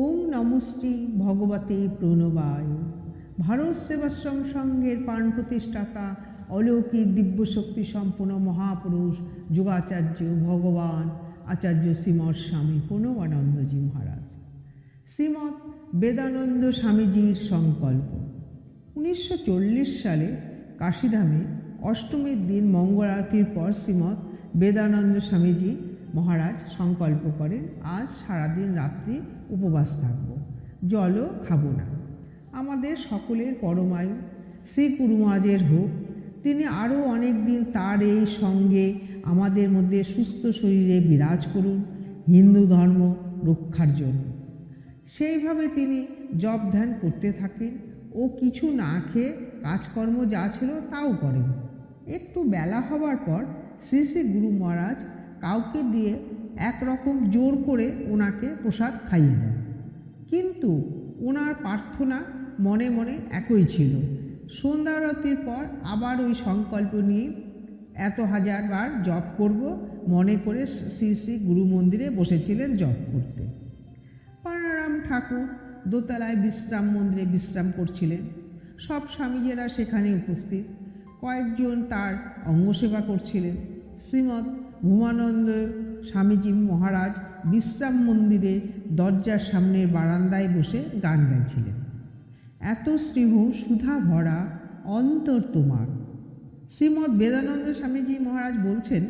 ওম নমস্তি ভগবতে প্রণবায়। ভারত সেবাশ্রম সংঘের প্রাণ প্রতিষ্ঠাতা, অলৌকিক দিব্যশক্তি সম্পন্ন মহাপুরুষ যোগাচার্য ভগবান আচার্য শ্রীমৎ স্বামী প্রণবানন্দজি মহারাজ। শ্রীমৎ বেদানন্দ স্বামীজির সংকল্প। উনিশশো চল্লিশ সালে কাশিধামে অষ্টমীর দিন মঙ্গলারতির পর শ্রীমৎ বেদানন্দ স্বামীজি মহারাজ সংকল্প করেন, আজ সারাদিন রাত্রি উপবাস থাকব, জলও খাব না। আমাদের সকলের পরমায়ু, শ্রী গুরু মহারাজের হোক। তিনি আরও অনেক দিন তার এই সঙ্গে আমাদের মধ্যে সুস্থ শরীরে বিরাজ করুন, হিন্দু ধর্ম রক্ষার জন্য। সেইভাবে তিনি জব ধ্যান করতে থাকেন ও কিছু না খেয়ে কাজকর্ম যা ছিল তাও করেন। একটু বেলা হবার পর শ্রী শ্রী গুরু মহারাজ কাউকে দিয়ে একরকম জোর করে ওনাকে প্রসাদ খাইয়ে দেন। কিন্তু ওনার প্রার্থনা মনে মনে একই ছিল। সন্ধ্যারতির পর আবার ওই সংকল্প নিয়ে এত হাজার বার জপ করব, মনে করে শ্রী শ্রী গুরু মন্দিরে বসেছিলেন জপ করতে। পানারাম ঠাকুর দোতলায় বিশ্রাম মন্দিরে বিশ্রাম করছিলেন। সব স্বামীজেরা সেখানে উপস্থিত। কয়েকজন তার অঙ্গসেবা করছিলেন। শ্রীমৎ ভূমানন্দ স্বামীজি মহারাজ বিশ্রাম মন্দিরে দরজার সামনের বারান্দায় বসে গান গাইছিলেন। এত স্নেহ, সুধা ভরা অন্তর তোমার। শ্রীমৎ বেদানন্দ স্বামীজি মহারাজ বলছেন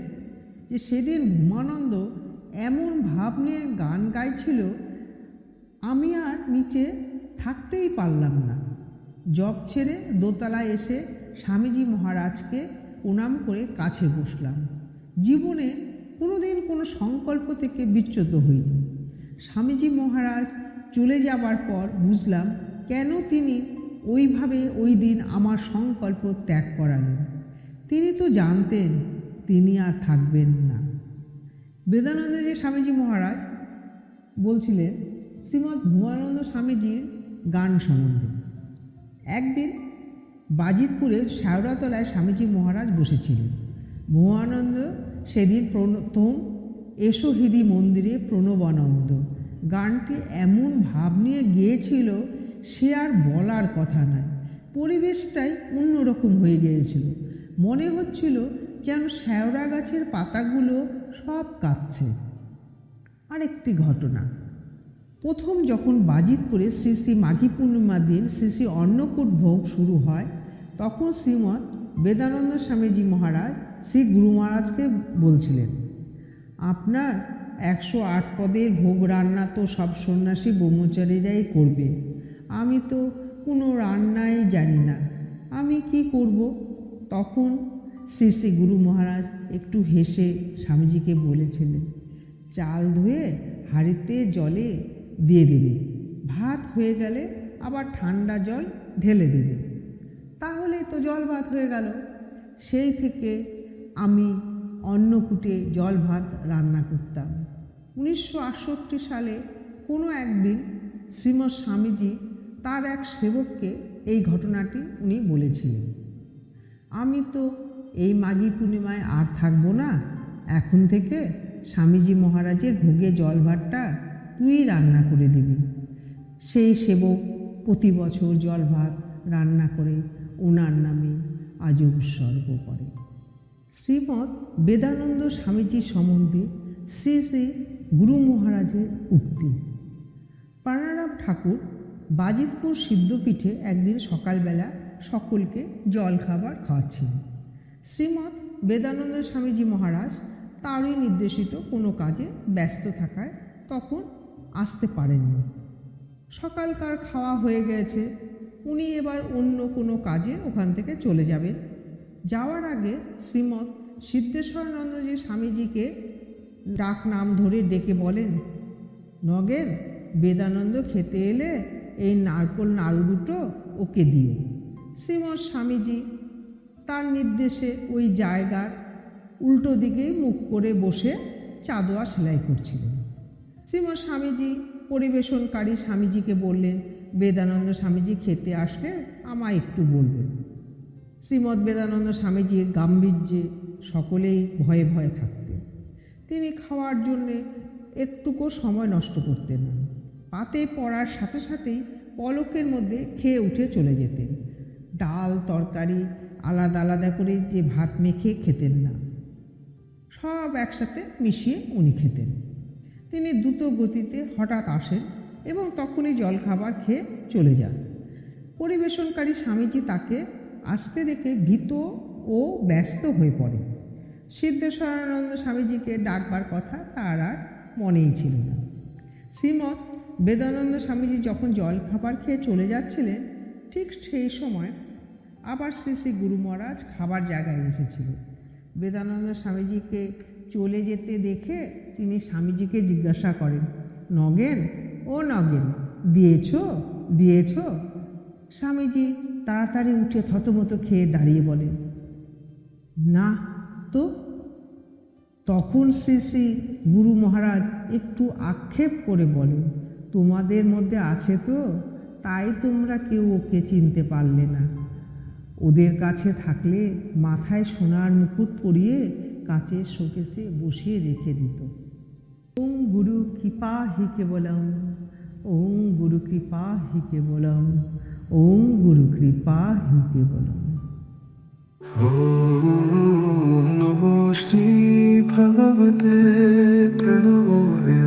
যে, সেদিন ভূমানন্দ এমন ভাব নিয়ে গান গাইছিল, আমি আর নিচে থাকতেই পারলাম না। জব ছেড়ে দোতলায় এসে স্বামীজি মহারাজকে প্রণাম করে কাছে বসলাম। জীবনে কোনোদিন কোনো সংকল্প থেকে বিচ্যুত হইনি। স্বামীজি মহারাজ চলে যাবার পর বুঝলাম কেন তিনি ওইভাবে ওই দিন আমার সংকল্প ত্যাগ করালেন। তিনি তো জানতেন তিনি আর থাকবেন না। বেদানন্দ যে স্বামীজি মহারাজ বলছিলেন, শ্রীমৎ ভুয়ানন্দ স্বামীজির গান সম্বন্ধে। একদিন বাজিতপুরে শ্যাওড়াতলায় স্বামীজি মহারাজ বসেছিলেন। ভুয়ানন্দ সেদিন প্রথম এসো হৃদি মন্দিরে প্রণবানন্দ। গানটি এমন ভাব নিয়ে গিয়েছিল, সে আর বলার কথা নয় পরিবেশটাই অন্যরকম হয়ে গিয়েছিল। মনে হচ্ছিল যেন শ্যাওড়া গাছের পাতাগুলো সব কাঁদছে আরেকটি ঘটনা। প্রথম যখন বাজিতপুরে শ্রী শ্রী মাঘী পূর্ণিমার দিন শ্রী শ্রী অন্নকূট ভোগ শুরু হয়, তখন শ্রীমৎ বেদানন্দ স্বামীজি মহারাজ শ্রী গুরু মহারাজকে বলছিলেন, আপনার একশো আট পদের ভোগ রান্না তো সব সন্ন্যাসী ব্রহ্মচারীরাই করবে। আমি তো কোনো রান্নাই জানি না। আমি কি করব? তখন শ্রী শ্রী গুরু মহারাজ একটু হেসে স্বামীজিকে বলেছিলেন, চাল ধুয়ে হাঁড়িতে জলে দিয়ে দেবে। ভাত হয়ে গেলে আবার ঠান্ডা জল ঢেলে দেবে। তাহলে তো জল ভাত হয়ে গেল। সেই থেকে আমি অন্নকূটে জল ভাত রান্না করতাম। উনিশশো আটষট্টি সালে কোনো একদিন শ্রীমৎ স্বামীজি তার এক সেবককে এই ঘটনাটি উনি বলেছিলেন। আমি তো এই মাঘী পূর্ণিমায় আর থাকব না। এখন থেকে স্বামীজি মহারাজের ভোগে জল ভাতটা তুই রান্না করে দিবি। সেই সেবক প্রতি বছর জল ভাত রান্না করে ওনার নামে আজও উৎসর্গ করে। শ্রীমৎ বেদানন্দ স্বামীজি সম্বন্ধে শ্রী শ্রী গুরু মহারাজের উক্তি। প্রাণারাম ঠাকুর বাজিতপুর সিদ্ধপীঠে একদিন সকালবেলা সকলকে জল খাবার খাওয়াচ্ছিলেন শ্রীমৎ বেদানন্দ স্বামীজি মহারাজ তারই নির্দেশিত কোনো কাজে ব্যস্ত থাকায় তখন আসতে পারেননি। সকালকার খাওয়া হয়ে গেছে উনি এবার অন্য কোনো কাজে ওখান থেকে চলে যাবেন যাওয়ার আগে শ্রীমৎ সিদ্ধেশ্বরানন্দজি স্বামীজিকে ডাক নাম ধরে ডেকে বলেন, নগেন, বেদানন্দ খেতে এলে এই নারকোল নাড়ু দুটো ওকে দিও। শ্রীমৎ স্বামীজি তার নির্দেশে ওই জায়গার উল্টো দিকেই মুখ করে বসে চাদোয়া সেলাই করছিলেন। শ্রীমৎ স্বামীজি পরিবেশনকারী স্বামীজিকে বললেন বেদানন্দ স্বামীজি খেতে আসলে আমায় একটু বলবেন। শ্রীমৎ বেদানন্দ স্বামীজির গাম্ভীর্যে সকলেই ভয়ে ভয়ে থাকতেন। তিনি খাওয়ার জন্যে একটুকু সময় নষ্ট করতেন না। পাতে পড়ার সাথে সাথেই পলকের মধ্যে খেয়ে উঠে চলে যেতেন। ডাল, তরকারি, আলাদা আলাদা করে যে ভাত মেখে খেতেন না। সব একসাথে মিশিয়ে উনি খেতেন। তিনি দ্রুত গতিতে হঠাৎ আসেন এবং তখনই জলখাবার খেয়ে চলে যান পরিবেশনকারী স্বামীজি তাকে আসতে দেখে ভীত ও ব্যস্ত হয়ে পড়ে। সিদ্ধেশ্বরানন্দ স্বামীজিকে ডাকবার কথা তার আর মনেই ছিল না। শ্রীমৎ বেদানন্দ স্বামীজি যখন জল খাবার খেয়ে চলে যাচ্ছিলেন, ঠিক সেই সময় আবার শ্রী শ্রী গুরু মহারাজ খাবার জায়গায় এসেছিল। বেদানন্দ স্বামীজিকে চলে যেতে দেখে তিনি স্বামীজিকে জিজ্ঞাসা করেন, নগেন ও নগেন দিয়েছ দিয়েছ? স্বামীজি তাড়াতাড়ি উঠে থতমত খেয়ে দাঁড়িয়ে বলেন, না তো? তখন শ্রী শ্রী গুরু মহারাজ একটু আক্ষেপ করে বলেন, তোমাদের মধ্যে আছে তো? তাই তোমরা কেউ ওকে চিনতে পারলে না। ওদের কাছে থাকলে মাথায় সোনার মুকুট পরিয়ে কাচের শোকেসে বসিয়ে রেখে দিত। ওং গুরু কৃপা হি কেবলম। ওং গুরু কৃপা হি কেবলম ওং গুরু কৃপা হি কেবলম শ্রী ভগবতে প্রণমে